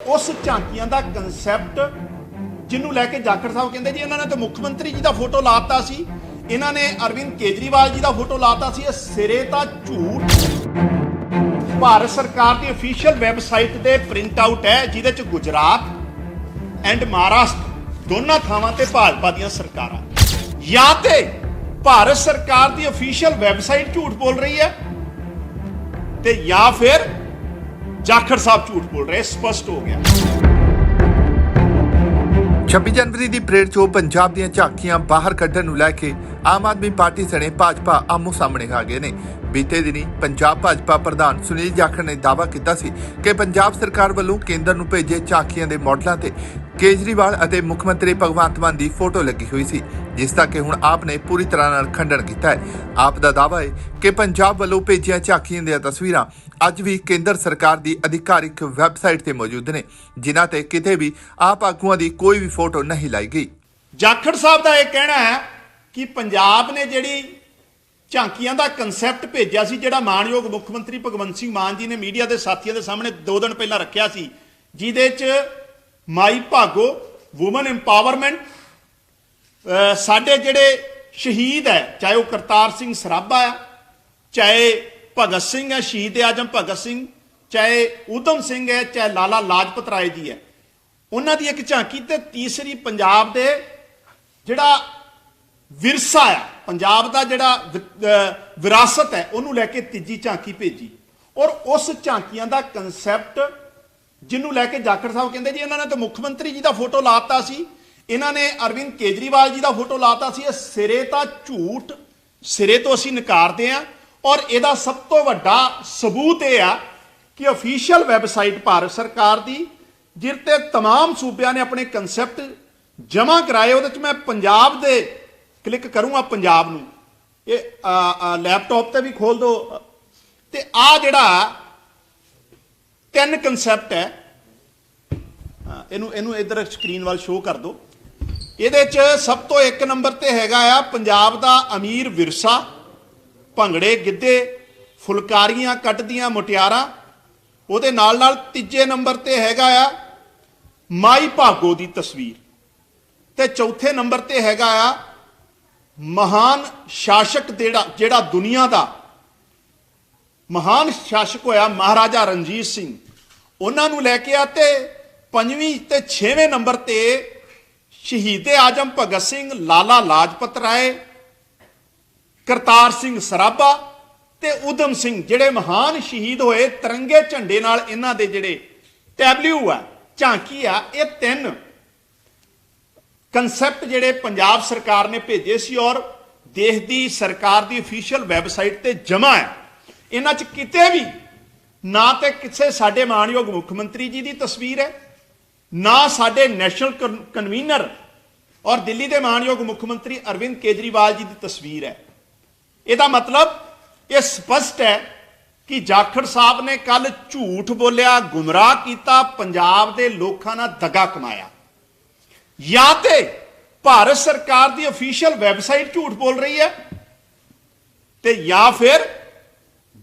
ਉਸ ਝਾਂਕੀਆਂ ਦਾ ਕਨਸੈਪਟ ਜਿਹਨੂੰ ਲੈ ਕੇ ਜਾਖੜ ਸਾਹਿਬ ਕਹਿੰਦੇ ਜੀ, ਇਹਨਾਂ ਨੇ ਤਾਂ ਮੁੱਖ ਮੰਤਰੀ ਜੀ ਦਾ ਫੋਟੋ ਲਾਤਾ ਸੀ। ਇਹਨਾਂ ਨੇ ਅਰਵਿੰਦ ਕੇਜਰੀਵਾਲ ਜੀ ਦਾ ਫੋਟੋ ਲਾਤਾ ਸੀ। ਇਹ ਸਿਰੇ ਤਾਂ ਝੂਠ। ਭਾਰਤ ਸਰਕਾਰ ਦੀ ਅਫੀਸ਼ੀਅਲ ਵੈਬਸਾਈਟ ਦੇ ਪ੍ਰਿੰਟ ਆਊਟ ਹੈ, ਜਿਹਦੇ ਚ ਗੁਜਰਾਤ ਐਂਡ ਮਹਾਰਾਸ਼ਟਰ ਦੋਨਾਂ ਥਾਵਾਂ ਤੇ ਭਾਜਪਾ ਦੀਆਂ ਸਰਕਾਰਾਂ। ਜਾਂ ਤੇ ਭਾਰਤ ਸਰਕਾਰ ਦੀ ਅਫੀਸ਼ੀਅਲ ਵੈਬਸਾਈਟ ਝੂਠ ਬੋਲ ਰਹੀ ਹੈ ਤੇ ਜਾਂ ਫਿਰ ਜਾਖੜ ਸਾਹਿਬ ਝੂਠ ਬੋਲ ਰਹੇ, ਸਪਸ਼ਟ ਹੋ ਗਿਆ। 26 ਜਨਵਰੀ ਦੀ ਪਰੇਡ 'ਚੋਂ ਪੰਜਾਬ ਦੀਆਂ ਝਾਕੀਆਂ ਬਾਹਰ ਕੱਢਣ ਨੂੰ ਲੈ ਕੇ ਆਮ ਆਦਮੀ ਪਾਰਟੀ ਸਣੇ ਭਾਜਪਾ ਆਮੋ ਸਾਹਮਣੇ ਆ ਗਏ ਨੇ। ਬੀਤੇ ਦਿਨੀ ਪੰਜਾਬ ਭਾਜਪਾ ਪ੍ਰਧਾਨ ਸੁਨੀਲ ਜਾਖੜ ਨੇ ਦਾਅਵਾ ਕੀਤਾ ਸੀ ਕਿ ਪੰਜਾਬ ਸਰਕਾਰ ਵੱਲੋਂ ਕੇਂਦਰ ਨੂੰ ਭੇਜੇ ਝਾਕੀਆਂ ਦੇ ਮਾਡਲਾਂ ਤੇ ਕੇਜਰੀਵਾਲ ਅਤੇ ਮੁੱਖ ਮੰਤਰੀ ਭਗਵੰਤ ਮਾਨ ਦੀ ਫੋਟੋ ਲੱਗੀ ਹੋਈ ਸੀ। ਜਿਸ ਦਾ ਕਿ ਹੁਣ ਆਪ ਨੇ ਪੂਰੀ ਤਰ੍ਹਾਂ ਨਾਲ ਖੰਡਨ ਕੀਤਾ ਹੈ। ਆਪ ਦਾ ਦਾਅਵਾ ਹੈ ਕਿ ਪੰਜਾਬ ਵੱਲੋਂ ਭੇਜੀਆਂ ਝਾਕੀਆਂ ਦੀਆਂ ਤਸਵੀਰਾਂ ਅੱਜ ਵੀ ਕੇਂਦਰ ਸਰਕਾਰ ਦੀ ਅਧਿਕਾਰਿਕ ਵੈਬਸਾਈਟ ਤੇ ਮੌਜੂਦ ਨੇ, ਜਿਨ੍ਹਾਂ ਤੇ ਕਿਤੇ ਵੀ ਆਪ ਆਗੂਆਂ ਦੀ ਕੋਈ ਵੀ ਫੋਟੋ ਨਹੀਂ ਲਾਈ ਗਈ। ਜਾਖੜ ਸਾਹਿਬ ਦਾ ਇਹ ਕਹਿਣਾ ਹੈ ਕਿ ਪੰਜਾਬ ਨੇ ਜਿਹੜੀ ਝਾਂਕੀਆਂ ਦਾ ਕਨਸੈਪਟ ਭੇਜਿਆ ਸੀ, ਜਿਹੜਾ ਮਾਨਯੋਗ ਮੁੱਖ ਮੰਤਰੀ ਭਗਵੰਤ ਸਿੰਘ ਮਾਨ ਜੀ ਨੇ ਮੀਡੀਆ ਦੇ ਸਾਥੀਆਂ ਦੇ ਸਾਹਮਣੇ 2 ਦਿਨ ਪਹਿਲਾਂ ਰੱਖਿਆ ਸੀ, ਜਿਹਦੇ 'ਚ ਮਾਈ ਭਾਗੋ ਔਮਨ ਇੰਪਾਵਰਮੈਂਟ ਸਾਡੇ ਜਿਹੜੇ ਸ਼ਹੀਦ ਹੈ, ਚਾਹੇ ਉਹ ਕਰਤਾਰ ਸਿੰਘ ਸਰਾਭਾ ਆ ਚਾਹੇ ਭਗਤ ਸਿੰਘ ਹੈ, ਸ਼ਹੀਦ ਆਜਮ ਭਗਤ ਸਿੰਘ, ਚਾਹੇ ਊਧਮ ਸਿੰਘ ਹੈ, ਚਾਹੇ ਲਾਲਾ ਲਾਜਪਤ ਰਾਏ ਜੀ ਹੈ। ਉਹਨਾਂ ਦੀ ਇੱਕ ਝਾਂਕੀ ਤੇ ਤੀਸਰੀ ਪੰਜਾਬ ਦੇ ਜਿਹੜਾ ਵਿਰਸਾ ਆ, ਪੰਜਾਬ ਦਾ ਜਿਹੜਾ ਵਿ- ਵਿਰਾਸਤ ਹੈ, ਉਹਨੂੰ ਲੈ ਕੇ ਤੀਜੀ ਝਾਂਕੀ ਭੇਜੀ। ਔਰ ਉਸ ਝਾਂਕੀਆਂ ਦਾ ਕਨਸੈਪਟ ਜਿਹਨੂੰ ਲੈ ਕੇ ਜਾਖੜ ਸਾਹਿਬ ਕਹਿੰਦੇ ਜੀ, ਇਹਨਾਂ ਨੇ ਤਾਂ ਮੁੱਖ ਮੰਤਰੀ ਜੀ ਦਾ ਫੋਟੋ ਲਾਤਾ ਸੀ ਇਹਨਾਂ ਨੇ ਅਰਵਿੰਦ ਕੇਜਰੀਵਾਲ ਜੀ ਦਾ ਫੋਟੋ ਲਾਤਾ ਸੀ ਇਹ ਸਿਰੇ ਤਾਂ ਝੂਠ ਸਿਰੇ ਤੋਂ ਅਸੀਂ ਨਕਾਰਦੇ ਆ ਔਰ ਇਹਦਾ ਸਭ ਤੋਂ ਵੱਡਾ ਸਬੂਤ ਇਹ ਆ ਕਿ ਅਫੀਸ਼ੀਅਲ ਵੈਬਸਾਈਟ ਭਾਰਤ ਸਰਕਾਰ ਦੀ ਜਿਰ ਤੇ तमाम ਸੂਬਿਆਂ ਨੇ ਆਪਣੇ ਕਨਸੈਪਟ ਜਮ੍ਹਾਂ ਕਰਾਏ ਉਹਦੇ ਚ ਮੈਂ ਪੰਜਾਬ ਦੇ ਕਲਿੱਕ ਕਰੂੰਗਾ ਪੰਜਾਬ ਨੂੰ ਇਹ ਆ, ਆ, ਲੈਪਟਾਪ ਤੇ ਵੀ ਖੋਲ ਦੋ ਤੇ ਆ ਜਿਹੜਾ ਤਿੰਨ ਕਨਸੈਪਟ ਹੈ ਹਾਂ, ਇਹਨੂੰ ਇਹਨੂੰ ਇਧਰ ਸਕਰੀਨ ਵੱਲ ਸ਼ੋਅ ਕਰ ਦਿਓ ਇਹਦੇ ਚ ਸਭ ਤੋਂ ਇੱਕ ਨੰਬਰ ਤੇ ਹੈਗਾ ਆ ਪੰਜਾਬ ਦਾ ਅਮੀਰ ਵਿਰਸਾ, ਭੰਗੜੇ, ਗਿੱਧੇ, ਫੁਲਕਾਰੀਆਂ ਕੱਟਦੀਆਂ ਮੁਟਿਆਰਾਂ। ਉਹਦੇ ਨਾਲ ਨਾਲ ਤੀਜੇ ਨੰਬਰ ਤੇ ਹੈਗਾ ਆ ਮਾਈ ਭਾਗੋ ਦੀ ਤਸਵੀਰ। ਤੇ ਚੌਥੇ ਨੰਬਰ ਤੇ ਹੈਗਾ ਆ ਮਹਾਨ ਸ਼ਾਸਕ ਜਿਹੜਾ ਜਿਹੜਾ ਦੁਨੀਆ ਦਾ ਮਹਾਨ ਸ਼ਾਸਕ ਹੋਇਆ ਮਹਾਰਾਜਾ ਰਣਜੀਤ ਸਿੰਘ। ਉਹਨਾਂ ਨੂੰ ਲੈ ਕੇ ਆ ਤੇ ਪੰਜਵੀਂ ਤੇ ਛੇਵੇਂ ਨੰਬਰ ਤੇ ਸ਼ਹੀਦੇ ਆਜਮ ਭਗਤ ਸਿੰਘ, ਲਾਲਾ ਲਾਜਪਤ ਰਾਏ, ਕਰਤਾਰ ਸਿੰਘ ਸਰਾਭਾ ਤੇ ਉਦਮ ਸਿੰਘ, ਜਿਹੜੇ ਮਹਾਨ ਸ਼ਹੀਦ ਹੋਏ, ਤਿਰੰਗੇ ਝੰਡੇ ਨਾਲ ਇਹਨਾਂ ਦੇ ਜਿਹੜੇ ਟੈਬਲਿਊ ਆ, ਝਾਂਕੀ ਆ, ਇਹ ਤਿੰਨ ਕਨਸੈਪਟ ਜਿਹੜੇ ਪੰਜਾਬ ਸਰਕਾਰ ਨੇ ਭੇਜੇ ਸੀ ਔਰ ਦੇਸ਼ ਦੀ ਸਰਕਾਰ ਦੀ ਅਫੀਸ਼ੀਅਲ ਵੈਬਸਾਈਟ ਤੇ ਜਮ੍ਹਾਂ ਹੈ ਇਹਨਾਂ 'ਚ ਕਿਤੇ ਵੀ ਨਾ ਤੇ ਕਿਸੇ ਸਾਡੇ ਮਾਨਯੋਗ ਮੁੱਖ ਮੰਤਰੀ ਜੀ ਦੀ ਤਸਵੀਰ ਹੈ ਨਾ ਸਾਡੇ ਨੈਸ਼ਨਲ ਕਨਵੀਨਰ। ਔਰ ਦਿੱਲੀ ਦੇ ਮਾਨਯੋਗ ਮੁੱਖ ਮੰਤਰੀ ਅਰਵਿੰਦ ਕੇਜਰੀਵਾਲ ਜੀ ਦੀ ਤਸਵੀਰ ਹੈ। ਇਹਦਾ ਮਤਲਬ ਇਹ ਸਪਸ਼ਟ ਹੈ ਕਿ ਜਾਖੜ ਸਾਹਿਬ ਨੇ ਕੱਲ ਝੂਠ ਬੋਲਿਆ, ਗੁੰਮਰਾਹ ਕੀਤਾ, ਪੰਜਾਬ ਦੇ ਲੋਕਾਂ ਨਾਲ ਦਗਾ ਕਮਾਇਆ। ਜਾਂ ਤੇ ਭਾਰਤ ਸਰਕਾਰ ਦੀ ਅਫੀਸ਼ੀਅਲ ਵੈਬਸਾਈਟ ਝੂਠ ਬੋਲ ਰਹੀ ਹੈ ਤੇ ਜਾਂ ਫਿਰ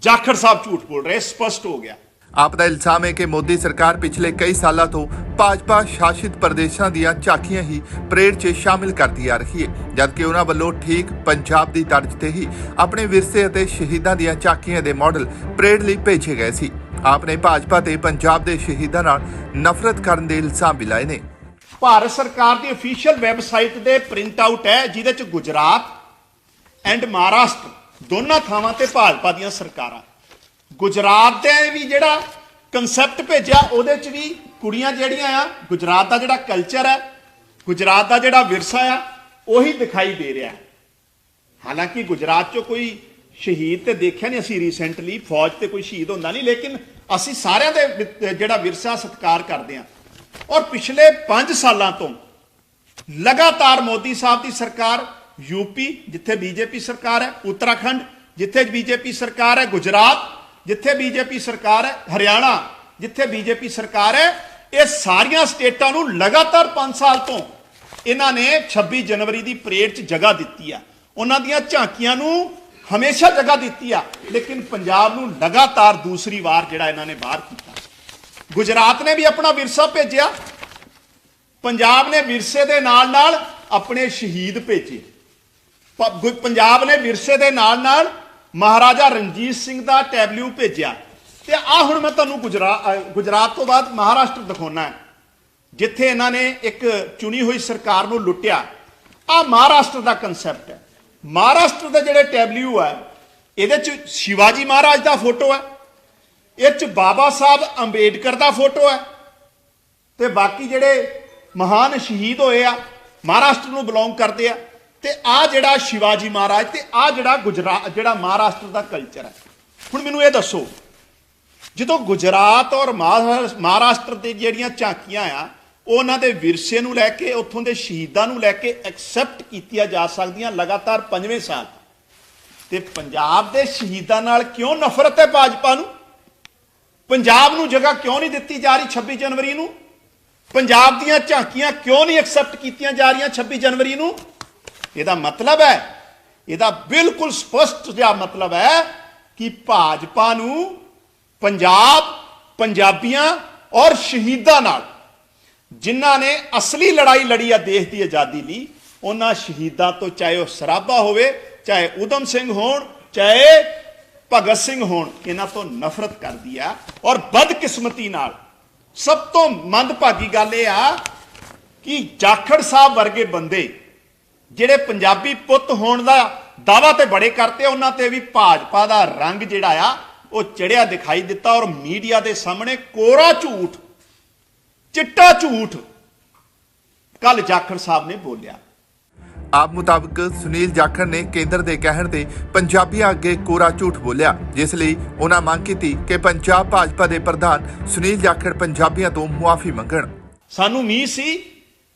ਜਾਖੜ ਸਾਹਿਬ ਝੂਠ ਬੋਲ ਰਹੇ ਸਪਸ਼ਟ ਹੋ ਗਿਆ। ਆਪ ਦਾ ਇਲਜ਼ਾਮ ਹੈ ਕਿ ਮੋਦੀ ਸਰਕਾਰ ਪਿਛਲੇ ਕਈ ਸਾਲਾਂ ਤੋਂ ਭਾਜਪਾ ਸ਼ਾਸਿਤ ਪ੍ਰਦੇਸ਼ਾਂ ਦੀਆਂ ਝਾਕੀਆਂ ਹੀ ਪਰੇਡ 'ਚ ਸ਼ਾਮਿਲ ਕਰਦੀ ਆ ਰਹੀ ਹੈ ਜਦਕਿ ਉਹਨਾਂ ਵੱਲੋਂ ਠੀਕ ਪੰਜਾਬ ਦੀ ਤਰਜ਼ ਤੇ ਹੀ ਆਪਣੇ ਵਿਰਸੇ ਅਤੇ ਸ਼ਹੀਦਾਂ ਦੀਆਂ ਝਾਕੀਆਂ ਦੇ ਮਾਡਲ ਪਰੇਡ ਲਈ ਭੇਜੇ ਗਏ ਸੀ। ਆਪ ਨੇ ਭਾਜਪਾ ਤੇ ਪੰਜਾਬ ਦੇ ਸ਼ਹੀਦਾਂ ਨਾਲ ਨਫ਼ਰਤ ਕਰਨ ਦੇ ਇਲਜ਼ਾਮ ਵੀ ਲਾਏ ਨੇ। ਭਾਰਤ ਸਰਕਾਰ ਦੀ ਅਫੀਸ਼ੀਅਲ ਵੈਬਸਾਈਟ ਦੇ ਪ੍ਰਿੰਟ ਆਊਟ ਹੈ, ਜਿਹਦੇ ਚ ਗੁਜਰਾਤ ਐਂਡ ਮਹਾਰਾਸ਼ਟਰ ਦੋਨਾਂ ਥਾਵਾਂ ਤੇ ਭਾਜਪਾ ਦੀਆਂ ਸਰਕਾਰਾਂ। ਗੁਜਰਾਤ ਦੇ ਵੀ ਜਿਹੜਾ ਕਨਸੈਪਟ ਭੇਜਿਆ, ਉਹਦੇ ਚ ਵੀ ਕੁੜੀਆਂ ਜਿਹੜੀਆਂ ਆ, ਗੁਜਰਾਤ ਦਾ ਜਿਹੜਾ ਕਲਚਰ ਹੈ, ਗੁਜਰਾਤ ਦਾ ਜਿਹੜਾ ਵਿਰਸਾ ਆ, ਉਹੀ ਦਿਖਾਈ ਦੇ ਰਿਹਾ ਹਾਲਾਂਕਿ ਗੁਜਰਾਤ 'ਚੋਂ ਕੋਈ ਸ਼ਹੀਦ ਤੇ ਦੇਖਿਆ ਨਹੀਂ ਅਸੀਂ ਰੀਸੈਂਟਲੀ ਫੌਜ ਤੇ ਕੋਈ ਸ਼ਹੀਦ ਹੁੰਦਾ ਨਹੀਂ, ਲੇਕਿਨ ਅਸੀਂ ਸਾਰਿਆਂ ਦੇ ਜਿਹੜਾ ਵਿਰਸਾ ਸਤਿਕਾਰ ਕਰਦੇ ਹਾਂ। ਔਰ ਪਿਛਲੇ 5 ਸਾਲਾਂ ਤੋਂ ਲਗਾਤਾਰ ਮੋਦੀ ਸਾਹਿਬ ਦੀ ਸਰਕਾਰ ਯੂਪੀ ਜਿੱਥੇ ਬੀਜੇਪੀ ਸਰਕਾਰ ਹੈ, ਉੱਤਰਾਖੰਡ, ਜਿੱਥੇ ਬੀਜੇਪੀ ਸਰਕਾਰ ਹੈ, ਗੁਜਰਾਤ, ਜਿੱਥੇ ਬੀਜੇਪੀ ਸਰਕਾਰ ਹੈ, ਹਰਿਆਣਾ, ਜਿੱਥੇ ਬੀਜੇਪੀ ਸਰਕਾਰ ਹੈ ਇਹ ਸਾਰੀਆਂ ਸਟੇਟਾਂ ਨੂੰ ਲਗਾਤਾਰ 5 ਸਾਲ ਤੋਂ ਇਹਨਾਂ ਨੇ 26 ਜਨਵਰੀ ਦੀ ਪਰੇਡ 'ਚ ਜਗ੍ਹਾ ਦਿੱਤੀ ਆ। ਉਹਨਾਂ ਦੀਆਂ ਝਾਂਕੀਆਂ ਨੂੰ ਹਮੇਸ਼ਾ ਜਗ੍ਹਾ ਦਿੱਤੀ ਆ, ਲੇਕਿਨ ਪੰਜਾਬ ਨੂੰ ਲਗਾਤਾਰ ਦੂਸਰੀ ਵਾਰ ਜਿਹੜਾ ਇਹਨਾਂ ਨੇ ਬਾਹਰ ਕੀਤਾ। ਗੁਜਰਾਤ ਨੇ ਵੀ ਆਪਣਾ ਵਿਰਸਾ ਭੇਜਿਆ। ਪੰਜਾਬ ਨੇ ਵਿਰਸੇ ਦੇ ਨਾਲ ਨਾਲ ਆਪਣੇ ਸ਼ਹੀਦ ਭੇਜੇ। ਪੰਜਾਬ ਨੇ ਵਿਰਸੇ ਦੇ ਨਾਲ ਨਾਲ ਮਹਾਰਾਜਾ ਰਣਜੀਤ ਸਿੰਘ ਦਾ ਟੈਬਲਿਊ ਭੇਜਿਆ। ਤੇ ਆ ਹੁਣ ਮੈਂ ਤੁਹਾਨੂੰ ਗੁਜਰਾਤ ਗੁਜਰਾਤ ਤੋਂ ਬਾਅਦ ਮਹਾਰਾਸ਼ਟਰ ਦਿਖਾਉਣਾ ਹੈ। ਜਿੱਥੇ ਇਹਨਾਂ ਨੇ ਇੱਕ ਚੁਣੀ ਹੋਈ ਸਰਕਾਰ ਨੂੰ ਲੁੱਟਿਆ। ਆ ਮਹਾਰਾਸ਼ਟਰ ਦਾ ਕਨਸੈਪਟ ਹੈ। ਮਹਾਰਾਸ਼ਟਰ ਦੇ ਜਿਹੜੇ ਟੈਬਲਿਊ ਹੈ, ਇਹਦੇ ਚ ਸ਼ਿਵਾਜੀ ਮਹਾਰਾਜ ਦਾ ਫੋਟੋ ਹੈ। ਇਹ ਚ ਬਾਬਾ ਸਾਹਿਬ ਅੰਬੇਡਕਰ ਦਾ ਫੋਟੋ ਹੈ। ਤੇ ਬਾਕੀ ਜਿਹੜੇ ਮਹਾਨ ਸ਼ਹੀਦ ਹੋਏ ਆ, ਮਹਾਰਾਸ਼ਟਰ ਨੂੰ ਬਿਲੋਂਗ ਕਰਦੇ ਆ। ਤੇ ਆ ਜਿਹੜਾ ਸ਼ਿਵਾਜੀ ਮਹਾਰਾਜ ਤੇ ਆ ਜਿਹੜਾ ਗੁਜਰਾਤ ਜਿਹੜਾ ਮਹਾਰਾਸ਼ਟਰ ਦਾ ਕਲਚਰ ਹੈ। ਹੁਣ ਮੈਨੂੰ ਇਹ ਦੱਸੋ ਜਦੋਂ ਗੁਜਰਾਤ ਔਰ ਮਹਾਰਾ- ਮਹਾਰਾਸ਼ਟਰ ਦੇ ਜਿਹੜੀਆਂ ਝਾਂਕੀਆਂ ਆ, ਉਹਨਾਂ ਦੇ ਵਿਰਸੇ ਨੂੰ ਲੈ ਕੇ, ਉੱਥੋਂ ਦੇ ਸ਼ਹੀਦਾਂ ਨੂੰ ਲੈ ਕੇ ਐਕਸੈਪਟ ਕੀਤੀਆਂ ਜਾ ਸਕਦੀਆਂ ਲਗਾਤਾਰ ਪੰਜਵੇਂ ਸਾਲ। ਤੇ ਪੰਜਾਬ ਦੇ ਸ਼ਹੀਦਾਂ ਨਾਲ ਕਿਉਂ ਨਫ਼ਰਤ ਹੈ ਭਾਜਪਾ ਨੂੰ? ਪੰਜਾਬ ਨੂੰ ਜਗ੍ਹਾ ਕਿਉਂ ਨਹੀਂ ਦਿੱਤੀ ਜਾ ਰਹੀ 26 ਜਨਵਰੀ ਨੂੰ? ਪੰਜਾਬ ਦੀਆਂ ਝਾਂਕੀਆਂ ਕਿਉਂ ਨਹੀਂ ਐਕਸੈਪਟ ਕੀਤੀਆਂ ਜਾ ਰਹੀਆਂ 26 ਜਨਵਰੀ ਨੂੰ? ਇਹਦਾ ਮਤਲਬ ਹੈ, ਇਹਦਾ ਬਿਲਕੁਲ ਸਪਸ਼ਟ ਜਿਹਾ ਮਤਲਬ ਹੈ ਕਿ ਭਾਜਪਾ ਨੂੰ ਪੰਜਾਬ, ਪੰਜਾਬੀਆਂ ਔਰ ਸ਼ਹੀਦਾਂ ਨਾਲ। ਜਿਨ੍ਹਾਂ ਨੇ ਅਸਲੀ ਲੜਾਈ ਲੜੀ ਆ ਦੇਸ਼ ਦੀ ਆਜ਼ਾਦੀ ਲਈ, ਉਹਨਾਂ ਸ਼ਹੀਦਾਂ ਤੋਂ ਚਾਹੇ ਉਹ ਸਰਾਭਾ ਹੋਵੇ, ਚਾਹੇ ਉਦਮ ਸਿੰਘ ਹੋਣ, ਚਾਹੇ ਭਗਤ ਸਿੰਘ ਹੋਣ, ਇਹਨਾਂ ਤੋਂ ਨਫ਼ਰਤ ਕਰਦੀ ਆ ਔਰ ਬਦਕਿਸਮਤੀ ਨਾਲ। ਸਭ ਤੋਂ ਮੰਦਭਾਗੀ ਗੱਲ ਇਹ ਆ ਕਿ ਜਾਖੜ ਸਾਹਿਬ ਵਰਗੇ ਬੰਦੇ ਜਿਹੜੇ ਪੰਜਾਬੀ ਪੁੱਤ ਹੋਣ ਦਾ ਦਾਵਾ ਤੇ ਬੜੇ ਕਰਤੇ, ਉਹਨਾਂ ਤੇ ਵੀ ਭਾਜਪਾ ਦਾ ਰੰਗ ਜਿਹੜਾ ਆ ਉਹ ਚੜਿਆ ਦਿਖਾਈ ਦਿੱਤਾ ਔਰ ਮੀਡੀਆ ਦੇ ਸਾਹਮਣੇ ਕੋਰਾ ਝੂਠ ਚਿੱਟਾ ਝੂਠ। ਕੱਲ ਜਾਖੜ ਸਾਹਿਬ ਨੇ ਬੋਲਿਆ। ਆਪ ਮੁਤਾਬਕ ਸੁਨੀਲ ਜਾਖੜ ਨੇ ਕੇਂਦਰ ਦੇ ਕਹਿਣ ਤੇ ਪੰਜਾਬੀਆਂ ਅੱਗੇ ਕੋਰਾ ਝੂਠ ਬੋਲਿਆ ਜਿਸ ਲਈ ਉਹਨਾਂ ਮੰਗ ਕੀਤੀ ਕਿ ਪੰਜਾਬ ਭਾਜਪਾ ਦੇ ਪ੍ਰਧਾਨ ਸੁਨੀਲ ਜਾਖੜ ਪੰਜਾਬੀਆਂ ਤੋਂ ਮੁਆਫੀ ਮੰਗਣ। ਸਾਨੂੰ ਉਮੀਦ ਸੀ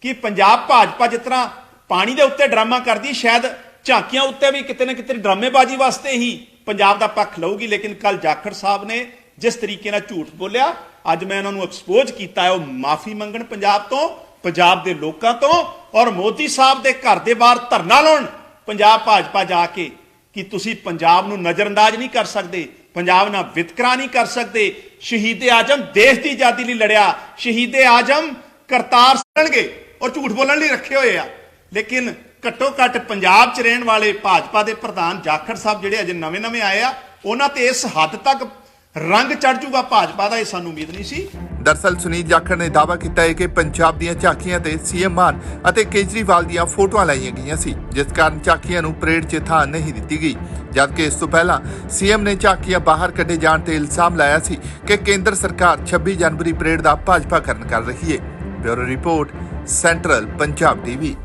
ਕਿ ਪੰਜਾਬ ਭਾਜਪਾ ਜਿਸ ਤਰ੍ਹਾਂ ਪਾਣੀ ਦੇ ਉੱਤੇ ਡਰਾਮਾ ਕਰਦੀ ਸ਼ਾਇਦ ਝਾਂਕੀਆਂ ਉੱਤੇ ਵੀ ਕਿਤੇ ਨਾ ਕਿਤੇ ਡਰਾਮੇਬਾਜ਼ੀ ਵਾਸਤੇ ਹੀ ਪੰਜਾਬ ਦਾ ਪੱਖ ਲਊਗੀ, ਲੇਕਿਨ ਕੱਲ ਜਾਖੜ ਸਾਹਿਬ ਨੇ ਜਿਸ ਤਰੀਕੇ ਨਾਲ ਝੂਠ ਬੋਲਿਆ, ਅੱਜ ਮੈਂ ਉਹਨਾਂ ਨੂੰ ਐਕਸਪੋਜ਼ ਕੀਤਾ ਹੈ, ਉਹ ਮਾਫੀ ਮੰਗਣ ਪੰਜਾਬ ਤੋਂ, ਪੰਜਾਬ ਦੇ ਲੋਕਾਂ ਤੋਂ, ਔਰ ਮੋਦੀ ਸਾਹਿਬ ਦੇ ਘਰ ਦੇ ਬਾਹਰ ਧਰਨਾ ਲਾਉਣ, ਪੰਜਾਬ ਭਾਜਪਾ ਜਾ ਕੇ ਕਿ ਤੁਸੀਂ ਪੰਜਾਬ ਨੂੰ ਨਜ਼ਰਅੰਦਾਜ਼ ਨਹੀਂ ਕਰ ਸਕਦੇ, ਪੰਜਾਬ ਨਾਲ ਵਿਤਕਰਾ ਨਹੀਂ ਕਰ ਸਕਦੇ, ਸ਼ਹੀਦੇ ਆਜਮ ਦੇਸ਼ ਦੀ ਆਜ਼ਾਦੀ ਲਈ ਲੜਿਆ, ਸ਼ਹੀਦ ਆਜਮ ਕਰਤਾਰ ਸਣਗੇ ਔਰ ਝੂਠ ਬੋਲਣ ਲਈ ਰੱਖੇ ਹੋਏ ਆ, ਲੇਕਿਨ ਘੱਟੋ ਘੱਟ ਪੰਜਾਬ 'ਚ ਰਹਿਣ ਵਾਲੇ ਭਾਜਪਾ ਦੇ ਪ੍ਰਧਾਨ ਜਾਖੜ ਸਾਹਿਬ ਜਿਹੜੇ ਅਜੇ ਨਵੇਂ-ਨਵੇਂ ਆਏ ਆ, ਉਹਨਾਂ ਤੇ ਇਸ ਹੱਦ ਤੱਕ ਰੰਗ ਚੜ ਜੂਗਾ ਭਾਜਪਾ ਦਾ, ਇਹ ਸਾਨੂੰ ਉਮੀਦ ਨਹੀਂ ਸੀ। ਦਰਸਲ ਸੁਨੀਲ ਜਾਖੜ ਨੇ ਦਾਅਵਾ ਕੀਤਾ ਹੈ ਕਿ ਪੰਜਾਬ ਦੀਆਂ ਝਾਕੀਆਂ ਤੇ ਸੀਐਮ ਮਾਨ ਅਤੇ ਕੇਜਰੀਵਾਲ ਦੀਆਂ ਫੋਟੋਆਂ ਲਾਈਆਂ ਗਈਆਂ ਸੀ, ਜਿਸ ਕਾਰਨ ਝਾਕੀਆਂ ਨੂੰ ਪਰੇਡ 'ਚ ਥਾਂ ਨਹੀਂ ਦਿੱਤੀ ਗਈ। ਜਦਕਿ ਇਸ ਤੋਂ ਪਹਿਲਾਂ ਸੀਐਮ ਨੇ ਝਾਕੀਆਂ ਬਾਹਰ ਕੱਢੇ ਜਾਣ ਤੇ ਇਲਜ਼ਾਮ ਲਾਇਆ ਸੀ ਕਿ ਕੇਂਦਰ ਸਰਕਾਰ 26 ਜਨਵਰੀ ਪਰੇਡ ਦਾ ਭਾਜਪਾ ਕਰਨ ਕਰ ਰਹੀ ਹੈ। Bureau report, central Punjab TV.